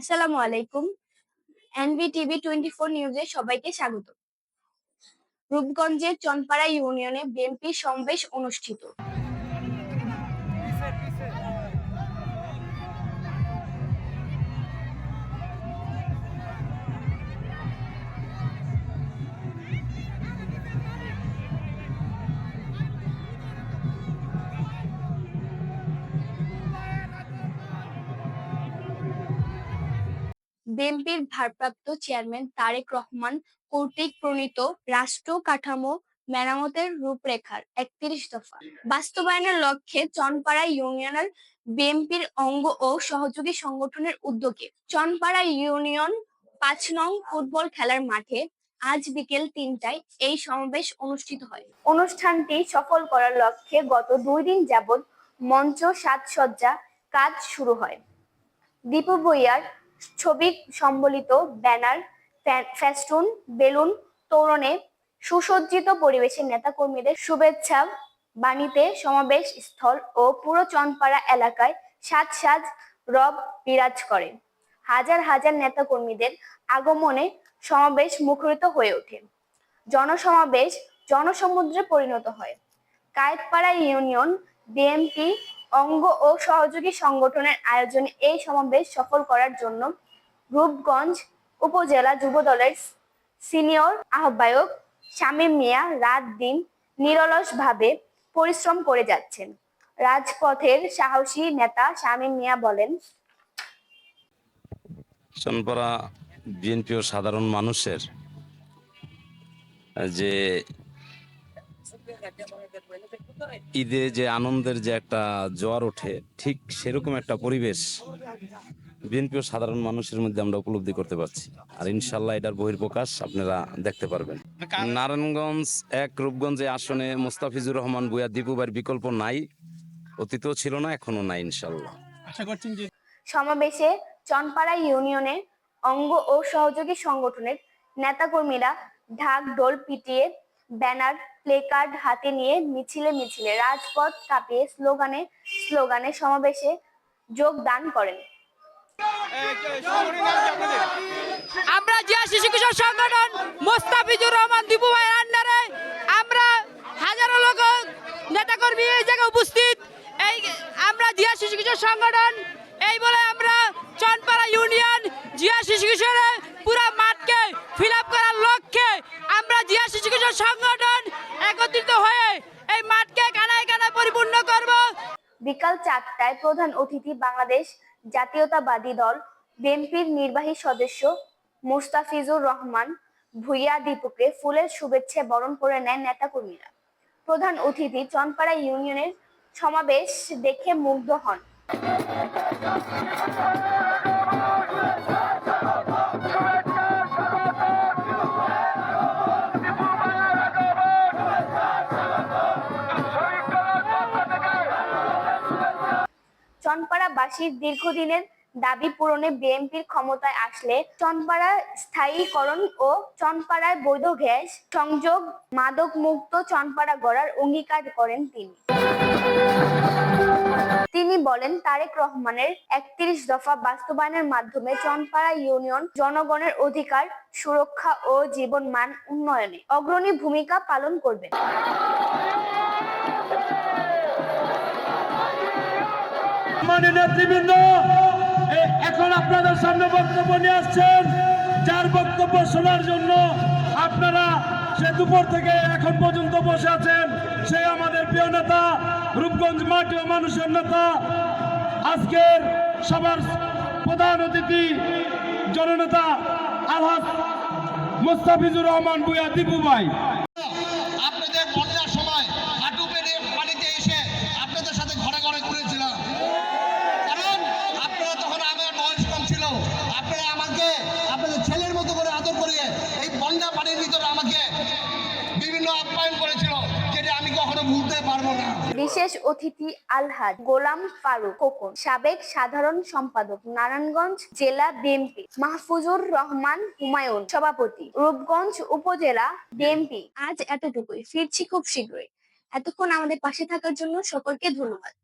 আসসালামু আলাইকুম। NB TV twenty four নিউজে সবাইকে স্বাগত। রূপগঞ্জের চনপাড়া ইউনিয়নে বিএনপি সমাবেশ অনুষ্ঠিত। বিএনপির ভারপ্রাপ্ত চেয়ারম্যান তারেক রহমান কর্তৃক প্রণীত রাষ্ট্র কাঠামো মেরামতের রূপরেখার একত্রিশ দফা। বাস্তবায়নের লক্ষ্যে চনপাড়া ইউনিয়নের বিএনপির অঙ্গ ও সহযোগী সংগঠনের উদ্যোগে চনপাড়া ইউনিয়ন পাঁচ নং ফুটবল খেলার মাঠে আজ বিকেল তিনটায় এই সমাবেশ অনুষ্ঠিত হয়। অনুষ্ঠানটি সফল করার লক্ষ্যে গত দুই দিন যাবৎ মঞ্চ সাজসজ্জা কাজ শুরু হয়। দীপু ভুইয়ার ছবি সম্বলিত ব্যানার ফ্যা- ফেস্টুন বেলুন তোরণে সুসজ্জিত পরিবেশে নেতাকর্মীদের শুভেচ্ছা, বাণীতে সমাবেশ স্থল ও পুরো চনপাড়া এলাকায় সাজ সাজ রব বিরাজ করে। হাজার হাজার নেতাকর্মীদের আগমনে সমাবেশ মুখরিত হয়ে ওঠে। জনসমাবেশ জনসমুদ্রে পরিণত হয়। কায়েতপাড়া ইউনিয়ন বিএনপি অঙ্গ ও সহযোগী সংগঠনের আয়োজনে এই সমাবেশ সফল করার জন্য রূপগঞ্জ উপজেলা যুবদলের সিনিয়র আহ্বায়ক শামীম মিয়া রাত দিন নিরলসভাবে পরিশ্রম করে যাচ্ছেন। রাজপথের সাহসী নেতা শামীম মিয়া বলেন, চনপাড়া বিএনপি ও সাধারণ মানুষের যে ঈদে যে আনন্দের যে একটা জোয়ার ওঠে ঠিক সেরকম একটা পরিবেশ বিএনপি ও সাধারণ মানুষের মধ্যে আমরা উপলব্ধি করতে পারছি। আর ইনশাল্লাহ এটার বহির্প্রকাশ আপনারা দেখতে পারবেন। নারায়ণগঞ্জ এক রূপগঞ্জে আসনে মোস্তাফিজুর রহমান বুয়া দীপুবার বিকল্প নাই অতীতও ছিল না এখনও নাই ইনশাল্লাহ সমাবেশে চনপাড়া ইউনিয়নে অঙ্গ ও সহযোগী সংগঠনের নেতাকর্মীরা ঢাক ঢোল পিটিয়ে ব্যানার প্লেকার্ড হাতে নিয়ে মিছিলে মিছিলে রাজপথ কাঁপিয়ে স্লোগানে স্লোগানে সমাবেশে যোগদান করেন। আমরা জিয়া শিশু কিশোর সংগঠন মোস্তাফিজুর রহমান দীপু ভাইয়ের আন্ডারে আমরা হাজারো লোক নেতাকর্মী এই জায়গায় উপস্থিত। এই আমরা জিয়া শিশু কিশোর সংগঠন, এই বলে আমরা চনপাড়া ইউনিয়ন জিয়া শিশু কিশোরে পুরো মাঠকে ফিল আপ করার লক্ষ্যে আমরা জিয়া শিশু কিশোর সংগঠন একত্রিত হয়ে এই মাঠকে কানায় কানায় পরিপূর্ণ করব। বিকাল চারটায় প্রধান অতিথি বাংলাদেশ জাতীয়তাবাদী দল, বিএনপির নির্বাহী সদস্য মোস্তাফিজুর রহমান, ভুইয়া দীপুকে ফুলের শুভেচ্ছা বরণ করে নেন নেতাকর্মীরা। প্রধান অতিথি চনপাড়া ইউনিয়নের সমাবেশ দেখে মুগ্ধ হন। চনপাড়াবাসীর দীর্ঘদিনের দাবি পূরণে বিএনপির ক্ষমতায় আসলে চনপাড়া স্থায়ীকরণ ও চনপাড়ায় বৈধ গ্যাস সংযোগ মাদক মুক্ত চনপাড়া গড়ার অঙ্গীকার করেন তিনি। তিনি বলেন, তারেক রহমানের একত্রিশ দফা বাস্তবায়নের মাধ্যমে চনপাড়া ইউনিয়ন জনগণের অধিকার, সুরক্ষা ও জীবন মান উন্নয়নে অগ্রণী ভূমিকা পালন করবে। মাননীয় নেতৃবৃন্দ এখন আপনাদের সামনে বক্তব্য নিয়ে আসছেন। যার বক্তব্য শোনার জন্য আপনারা সে দুপুর থেকে এখন পর্যন্ত বসে আছেন। সে আমাদের প্রিয় নেতা, রূপগঞ্জ মাটি ও মানুষের নেতা, আজকের সবার প্রধান অতিথি, জননেতা আলহাজ মুস্তাফিজুর রহমান বুয়া দীপু ভাই। বিশেষ অতিথি আলহাজ গোলাম ফারুক খোকন, সাবেক সাধারণ সম্পাদক, নারায়ণগঞ্জ জেলা বিএনপি, মাহফুজুর রহমান হুমায়ুন সভাপতি, রূপগঞ্জ উপজেলা বিএনপি। আজ এতটুকুই, ফিরছি খুব শীঘ্রই। এতক্ষণ আমাদের পাশে থাকার জন্য সকলকে ধন্যবাদ।